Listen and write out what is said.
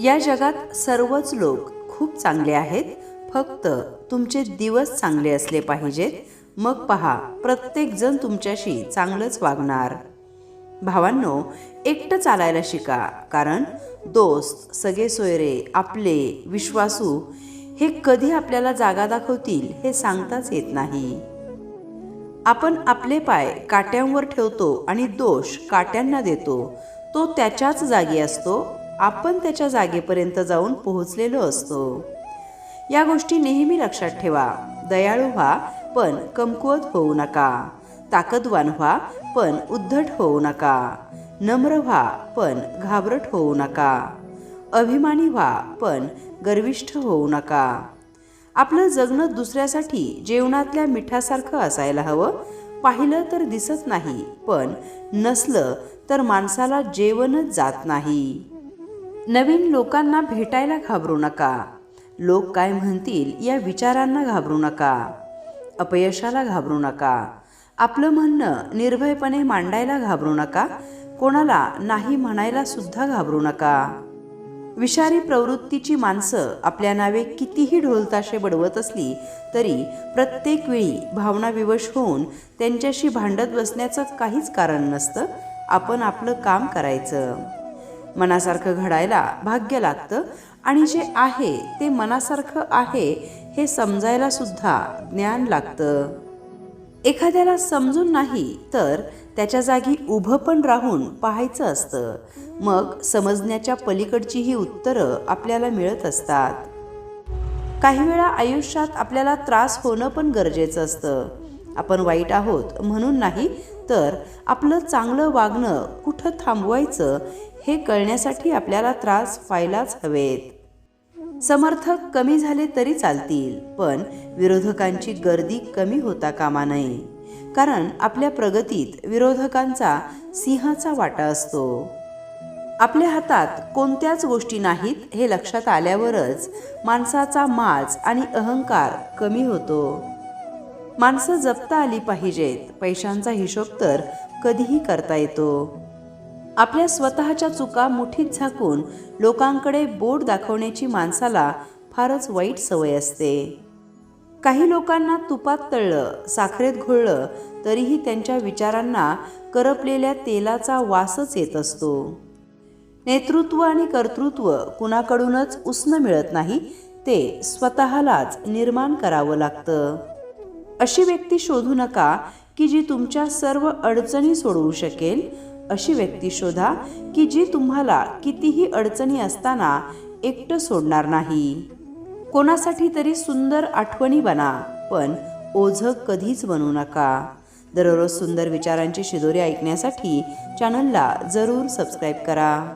या जगात सर्वच लोक खूप चांगले आहेत. फक्त तुमचे दिवस चांगले असले पाहिजेत. मग पहा प्रत्येकजण तुमच्याशी चांगलंच वागणार. भावांनो एकटं चालायला शिका कारण दोस्त सगळे सोयरे आपले विश्वासू हे कधी आपल्याला जागा दाखवतील हे सांगताच येत नाही. आपण आपले पाय काट्यांवर ठेवतो आणि दोष काट्यांना देतो. तो त्याच्याच जागी असतो आपण त्याच्या जागेपर्यंत जाऊन पोहोचलेलो असतो. या गोष्टी नेहमी लक्षात ठेवा. दयाळू व्हा पण कमकुवत होऊ नका. ताकदवान व्हा पण उद्धट होऊ नका. नम्र व्हा पण घाबरट होऊ नका. अभिमानी व्हा पण गर्विष्ठ होऊ नका. आपलं जगणं दुसऱ्यासाठी जेवणातल्या मिठासारखं असायला हवं. पाहिलं तर दिसत नाही पण नसलं तर माणसाला जेवणच जात नाही. नवीन लोकांना भेटायला घाबरू नका. लोक काय म्हणतील या विचारांना घाबरू नका. अपयशाला घाबरू नका. आपलं म्हणणं निर्भयपणे मांडायला घाबरू नका. कोणाला नाही म्हणायला सुद्धा घाबरू नका. विषारी प्रवृत्तीची माणसं आपल्या नावे कितीही ढोलताशे बडवत असली तरी प्रत्येक वेळी भावनाविवश होऊन त्यांच्याशी भांडत बसण्याचं काहीच कारण नसतं. आपण आपलं काम करायचं. मनासारखं घडायला भाग्य लागतं. आणि जे आहे ते मनासारखं आहे हे समजायला सुद्धा ज्ञान लागतं. एखाद्याला समजून नाही तर त्याच्या जागी उभं पण राहून पाहायचं असतं. मग समजण्याच्या पलीकडची ही उत्तरं आपल्याला मिळत असतात. काही वेळा आयुष्यात आपल्याला त्रास होणं पण गरजेचं असतं. आपण वाईट आहोत म्हणून नाही तर आपलं चांगलं वागणं कुठं थांबवायचं हे कळण्यासाठी आपल्याला त्रास व्हायलाच हवेत. समर्थक कमी झाले तरी चालतील पण विरोधकांची गर्दी कमी होता कामा नये. कारण आपल्या प्रगतीत विरोधकांचा सिंहाचा वाटा असतो. आपल्या हातात कोणत्याच गोष्टी नाहीत हे लक्षात आल्यावरच माणसाचा माज आणि अहंकार कमी होतो. माणसं जपता आली पाहिजेत. पैशांचा हिशोब तर कधीही करता येतो. आपल्या स्वतःच्या चुका मुठीत झाकून लोकांकडे बोट दाखवण्याची माणसाला फारच वाईट सवय असते. काही लोकांना तुपात तळलं साखरेत घोळलं तरीही त्यांच्या विचारांना करपलेल्या तेलाचा वासच येत असतो. नेतृत्व आणि कर्तृत्व कुणाकडूनच उसनं मिळत नाही ते स्वतःलाच निर्माण करावं लागतं. अशी व्यक्ती शोधू नका की जी तुमच्या सर्व अडचणी सोडवू शकेल. अशी व्यक्ती शोधा की जी तुम्हाला कितीही अडचणी असताना एकटं सोडणार नाही. कोणासाठी तरी सुंदर आठवणी बना पण ओझं कधीच बनू नका. दररोज सुंदर विचारांची शिदोरी ऐकण्यासाठी चॅनलला जरूर सबस्क्राईब करा.